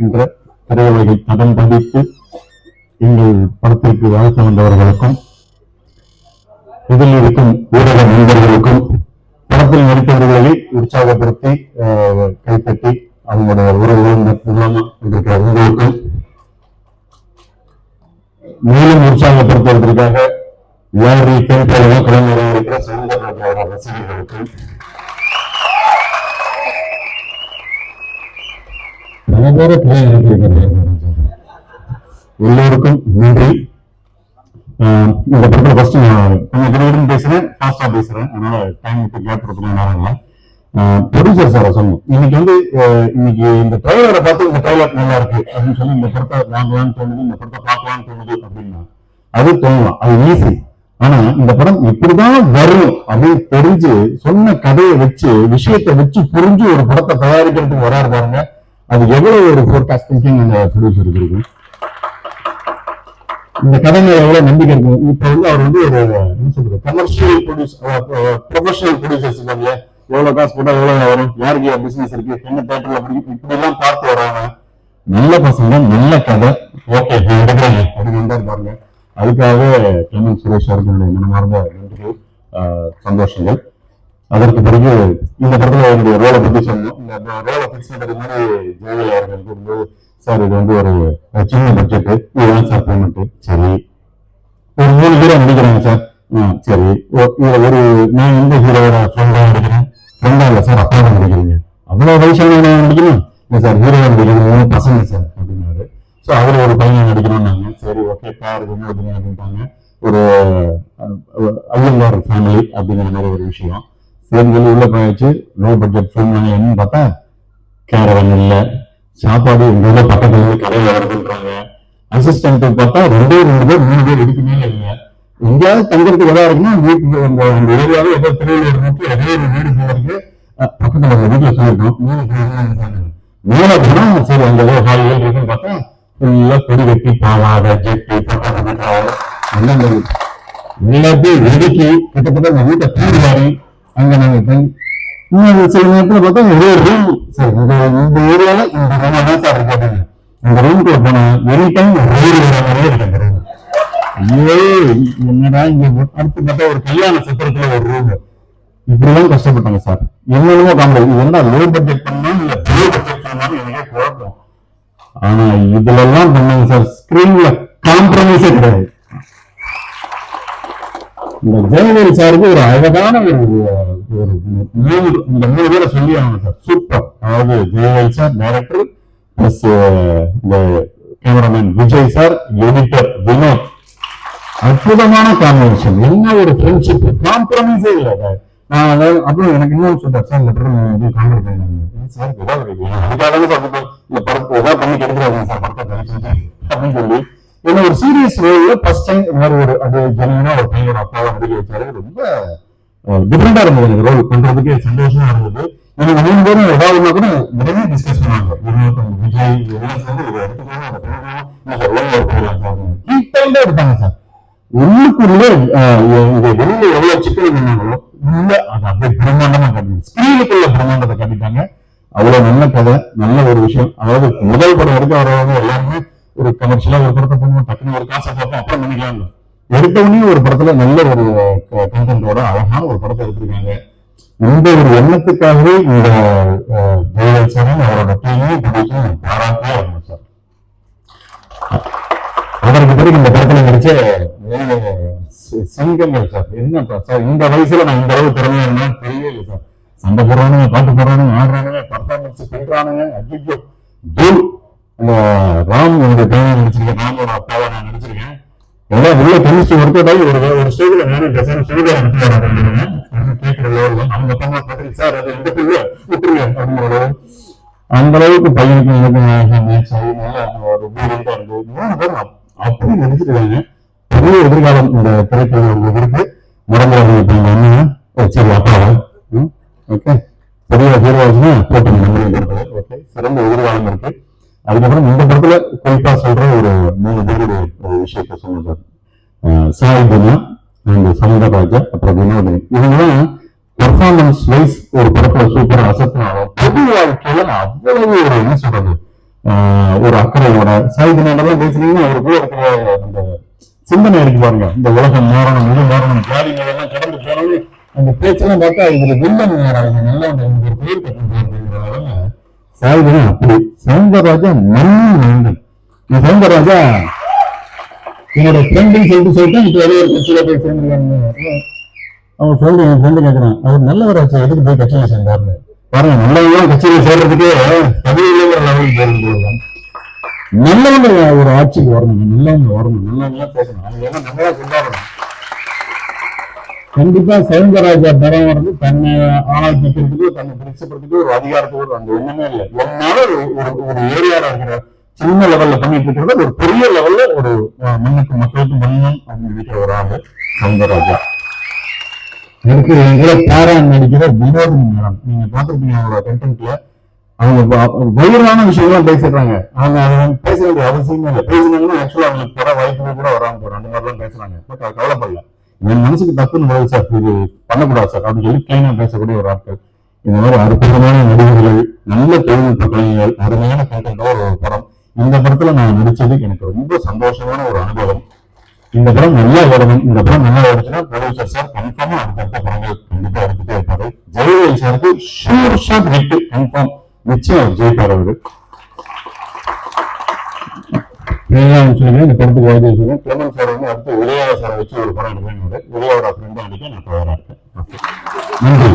என்ற திரையுலகை பதம் பதித்து எங்கள் படத்திற்கு வாழ்த்து வந்தவர்களுக்கும் இதில் இருக்கும் ஊடக நண்பர்களுக்கும் படத்தில் நடித்தவர்களை உற்சாகப்படுத்தி அஹ், கைத்தட்டி அவங்களுடைய உறவுகளும் இருக்கிற உங்களுக்கும் மேலும் உற்சாகப்படுத்துவதற்காக யாரி கேட்பவர்களும் கடந்து இருக்கிற சௌந்தரராஜ் ரசிகர்களுக்கும் பல பிள்ளை எல்லோருக்கும் நன்றி. இந்த படத்துல ஃபர்ஸ்ட் நான் கொஞ்சம் பேசுறேன் ஃபாஸ்டா பேசுறேன். அதனால டைமுக்கு கேப் கொடுக்கணும் நேரம் இல்லை. ப்ரொடியூசர் சார் சொல்லணும். இன்னைக்கு வந்து இன்னைக்கு இந்த ட்ரைலரை பார்த்து இந்த ட்ரைலர் நல்லா இருக்கு அப்படின்னு சொல்லி இந்த படத்தை வாங்கலாம்னு தோணுது இந்த படத்தை பார்க்கலாம்னு தோணுது அப்படின்னா அது தோணலாம். அது ஈஸி ஆனா இந்த படம் இப்படிதான் வரும் அப்படின்னு தெரிஞ்சு சொன்ன கதையை வச்சு விஷயத்தை வச்சு புரிஞ்சு ஒரு படத்தை தயாரிக்கிறதுக்கு வராரு பாருங்க. அது எவ்வளவு ஒரு ஃபோர்காஸ்ட் திங்கிங் அந்த ப்ரொடியூசருக்கு இருக்கு இந்த கதை மேல எவ்வளவு நம்பிக்கை இருக்கும் இப்ப வந்து அவர் வந்து ஒரு என்ன சொல்றது கமர்ஷியல் ப்ரொடியூஸ் ப்ரொஃபஷனல் ப்ரொடியூசர்ஸ் இல்லையா எவ்வளவு காசு போட்டா எவ்வளவு வரும்? யாருக்கு பிசினஸ் இருக்கு? என்ன தேட்டர்ல பிடிக்கும்? இப்படி எல்லாம் பார்த்து வராங்க. நல்ல பசங்க நல்ல கதை. ஓகே அப்படின்னு வந்தாரு பாருங்க. அதுக்காக கிளமன் சுரேஷ் அவர்களுடைய மனமார்ந்த நன்றிகள் ஆஹ் சந்தோஷங்கள். அதற்கு பிறகு இந்த படத்துல என்னுடைய ரோலை பத்தி சொன்னோம் இந்த ரோலை பிக்ஸ் பண்றது மாதிரி ஜெயலலிதா அவர்கள் கூறும்போது சார் இது வந்து ஒரு சின்ன பட்ஜெட் இதுதான் சார் பேமெண்ட் சரி. ஒரு மூணு ஹீரோ நடிக்கிறாங்க சார். சரி. ஒரு நான் இந்த ஹீரோட ஃப்ரெண்டாக நடிக்கிறேன் ஃப்ரெண்டா இல்ல சார் அப்பா நடிக்கிறீங்க அவ்வளவு வயசான நடிக்கணும் இல்லை சார் ஹீரோ நடிக்கிறீங்க மூணு பசங்க சார் அப்படின்னாரு. ஸோ அவர் ஒரு பையன் நடிக்கணும்னாங்க சரி ஓகே பாரு அப்படின்னு அப்படின்ட்டாங்க ஒரு அஹ், ஐயங்கார் ஃபேமிலி அப்படிங்கிற மாதிரி ஒரு விஷயம். சரி சொல்லி உள்ள போயாச்சு. லோ பட்ஜெட் என்னன்னு பார்த்தா கேரவன் இல்லை. சாப்பாடு எங்க பக்கத்துல இருந்து கடையில் வருதுன்றாங்க அசிஸ்டன்ட் பார்த்தா ரெண்டே ரெண்டு பேர் மூணு பேர் இதுக்கு மேல எங்கேயாவது தங்குறதுக்கு இடம் இருக்குன்னா வீட்டுக்கு அந்த அந்த ஏதோ திருவள்ளூர் நோக்கி அதே ஒரு வீடு போறதுக்கு பக்கத்துல ஒரு வீட்டுல சொல்லிருக்கோம் மூணு பேர் மேல போனா சரி அந்த ஏதோ ஹாலில் இருக்குன்னு பார்த்தா ஃபுல்லா கொடி வெட்டி பாவாத ஜெட்டி போட்டா எல்லாம் இருக்கு. எல்லாத்தையும் வெடிக்கி கிட்டத்தட்ட அந்த வீட்டை தூர்வாரி அங்க நாங்க போய் இன்னும் சில நேரத்துல பார்த்தா ஒரே ரூம் சரி இந்த இந்த ஏரியால இந்த ரூம் தான் சார் இருக்காது அப்படின்னு. இந்த ரூமுக்கு போனா எனி டைம் ஒரே வர மாதிரியே இருக்கு ஐயோ என்னடா இங்க அடுத்து பார்த்தா ஒரு கல்யாண சத்திரத்துல ஒரு ரூம் இப்படிலாம் கஷ்டப்பட்டாங்க சார். என்னென்னமோ காமெடி. இது என்ன லோ பட்ஜெட் பண்ணா இல்ல பெரிய பட்ஜெட் பண்ணாலும் எனக்கே குழப்பம். ஆனா இதுல எல்லாம் பண்ணாங்க சார். ஸ்கிரீன்ல காம்ப்ரமைஸே கிடையாது. இந்த ஜெயலலிதா சாருக்கு ஒரு அழகான ஒரு ஒரு மூணு இந்த மூணு பேரை சொல்லி ஆகணும் சார் சூப்பர் அதாவது ஜெயலலிதா சார் டைரக்டர் பிளஸ் இந்த cameraman Vijay sir editor Vinod. அற்புதமான காம்பினேஷன் என்ன ஒரு ஃப்ரெண்ட்ஷிப் காம்ப்ரமைஸே இல்லை. சார் நான் அதாவது அப்புறம் எனக்கு இன்னொரு சொல்றேன் சார் இந்த படம் நான் இது காமெடி பண்ணேன் சார் ஏதாவது அதுக்காக சார் இந்த- இந்த படத்தை ஏதாவது பண்ணி கெடுக்கிறாங்க சார் படத்தை தயவு அப்படின்னு சொல்லி என்ன ஒரு சீரியஸ் ரோல ஃபர்ஸ்ட் டைம் இந்த மாதிரி ஒரு அது ஜெனுவனா ஒரு பையனோட அப்பாவை நடிக்க வச்சாரு ரொம்ப டிஃப்ரெண்டா இருந்தது எனக்கு ரோல் பண்றதுக்கு சந்தோஷமா இருந்தது. எனக்கு மூணு பேரும் ஏதாவது கூட நிறைய டிஸ்கஸ் பண்ணாங்க. வினோத் விஜய் எல்லாம் சேர்ந்து இதை எடுத்துக்கலாம் அதை சார். ஒழுங்கா உள்ளுக்குள்ளே ஆஹ், இது வெளியில எவ்வளவு சிக்கல் பண்ணாங்களோ உள்ள அது அப்படியே பிரம்மாண்டமா காட்டினாங்க ஸ்கிரீனுக்குள்ள பிரம்மாண்டத்தை காட்டிட்டாங்க. அவ்வளவு நல்ல கதை நல்ல ஒரு விஷயம். அதாவது முதல் படம் வரைக்கும் வரவங்க எல்லாருமே ஒரு கமர்ஷியலா ஒரு படத்தை பண்ணுவோம் டக்குன்னு ஒரு காசை பார்ப்போம் அப்புறம் பண்ணிக்கலாம் எடுத்த ஒரு படத்துல நல்ல ஒரு கண்டென்ட்டோட அழகான ஒரு படத்தை எடுத்திருக்காங்க. இந்த ஒரு எண்ணத்துக்காகவே இந்த ஜெயலல் சாரும் அவரோட டீமும் ப்ரொடியூசரும் பாராட்டே வரணும் சார் அதற்கு பிறகு இந்த படத்துல நடிச்ச சிங்கங்கள் சார். என்ன சார் இந்த வயசுல நான் இந்த அளவு திறமையா இருந்தா இல்லை சார். சண்டை போடுறானுங்க பாட்டு போடுறானுங்க ஆடுறானுங்க பர்ஃபார்மன்ஸ் பண்றானுங்க அஜிஜோ தூள் ராம் என்னுடைய பையன் நடிச்சிருக்கேன் ராமோட அப்பாவை நான் நினைச்சிருக்கேன் எல்லாம் உள்ள கெமிஸ்ட்ரி ஒர்க் ஆகி ஒரு ஒரு ஸ்டேஜ்ல நானும் பேசுறேன் சுடுகாடு அனுப்பிடுறாங்க கேட்கிற லெவலில் அவங்க பண்ணா பார்த்து சார் அது எந்த பிள்ளை விட்டுருங்க அப்படிங்கிற அந்த அளவுக்கு பையனுக்கு எனக்கு மேட்ச் ஆகி நல்லா ஒரு பூரம்பா இருந்தது அப்படி நினைச்சிருக்காங்க பெரிய எதிர்காலம் இந்த திரைப்படம் இருக்கு முடங்குறாங்க இப்ப எங்க சரி அப்பாவா ஓகே பெரிய ஹீரோஸ்னா போட்டு நம்புறது ஓகே சிறந்த எதிர்காலம் இருக்கு. அதுக்கப்புறம் இந்த படத்துல குறிப்பா சொல்ற ஒரு மூணு பேருடைய ஒரு விஷயத்த சொன்னார் சாய் குணா அண்ட் சவுந்தரராஜா அப்புறம் வினோதன். இவங்கெல்லாம் பெர்ஃபார்மன்ஸ் வைஸ் ஒரு படத்துல சூப்பரா அசத்தினாலும் பொது வாழ்க்கையில அவ்வளவு ஒரு என்ன சொல்றது ஆஹ் ஒரு அக்கறையோட சாய்தினாலதான் பேசுறீங்கன்னா அவருக்குள்ள இருக்கிற அந்த சிந்தனை இருக்கு பாருங்க. இந்த உலகம் மாறணும் இது மாறணும் ஜாதி எல்லாம் கடந்து போனாலும் அந்த பேச்செல்லாம் பார்த்தா இதுல வில்லன் யாராவது நல்லா ஒரு பேர் கட்டுறாங்க சாய்தினா? அப்படி சவுந்தரராஜா மன்னன் வேந்தன் இந்த சவுந்தரராஜா என்னோட ஃப்ரெண்டுன்னு சொல்லிட்டு சொல்லிட்டு இப்போ வெளியே ஒரு கட்சியில போய் சேர்ந்துருக்காங்க அவங்க ஃப்ரெண்டு என் ஃப்ரெண்டு கேட்கறான் அவர் நல்லவராச்சு எதுக்கு போய் கட்சியில சேர்ந்தாருன்னு. பாருங்க நல்லவங்க கட்சியில சேர்றதுக்கே பதிவில்லைங்கிற லெவலுக்கு போயிருந்தாங்க நல்லவங்க ஒரு ஆட்சிக்கு வரணும் நல்லவங்க வரணும் நல்லவங்க பேசணும் அவங்க எல்லாம் நம்மளா கொண்டாடணும் கண்டிப்பா சவுந்தரராஜா படம் வர்றது தன்னை ஆளாக்கிக்கிறதுக்கு தன்னை பிரிச்சப்படுறதுக்கு ஒரு அதிகாரத்தோடு அந்த எண்ணமே இல்லை. ஒன்னால ஒரு ஒரு- ஒரு ஏரியால இருக்கிற சின்ன லெவல்ல பண்ணிட்டு இருக்கிறது. ஒரு பெரிய லெவல்ல ஒரு மண்ணுக்கு மக்களுக்கு பண்ணணும் அப்படின்னு நினைக்கிற ஒரு ஆள் சவுந்தரராஜா இருக்கிற எங்களை பேரா நடிக்கிற வினோதினி மேடம். நீங்க பாத்துருக்கீங்க அவங்களோட கண்டென்ட்ல அவங்க வ- வயிறான விஷயம்லாம் பேசிடுறாங்க. அவங்க அதை பேச வேண்டிய அவசியமே இல்லை. பேசினாங்கன்னா ஆக்சுவலா அவங்களுக்கு வர வாய்ப்புகள் கூட வராம போறோம் அந்த மாதிரிலாம் பேசுறாங்க. பட் கவலைப்படல. என் மனசுக்கு தப்புன்னு வருது சார் இது பண்ணக்கூடாது சார் அப்படின்னு சொல்லி கிளைனா பேசக்கூடிய ஒரு ஆட்கள். இந்த மாதிரி அற்புதமான நடிகர்கள் நல்ல தொழில்நுட்ப கலைஞர்கள் அருமையான கண்டென்ட்டோட ஒரு படம். இந்த படத்துல நான் நடிச்சது எனக்கு ரொம்ப சந்தோஷமான ஒரு அனுபவம். இந்த படம் நல்லா வரணும் இந்த படம் நல்லா வருதுன்னா ப்ரொடியூசர் சார் கன்ஃபார்மா அடுத்தடுத்த படங்கள் கண்டிப்பா எடுத்துட்டே இருப்பாரு. ஜெயலலிதா சாருக்கு ஷூர் ஷாட் ஹிட் கன்ஃபார்ம் நிச்சயம் ஜெயிப்பார் அவரு. இதெல்லாம் சொல்லி இந்த படத்துக்கு வாய்ப்பு வச்சுருக்கேன் கிளமன் சார் வந்து அடுத்து உதயாவா சாரை வச்சு ஒரு படம் எடுக்கணும் உதயாவோட ஃப்ரெண்டாக நடிக்க நான் தயாராக இருக்கேன் நன்றி.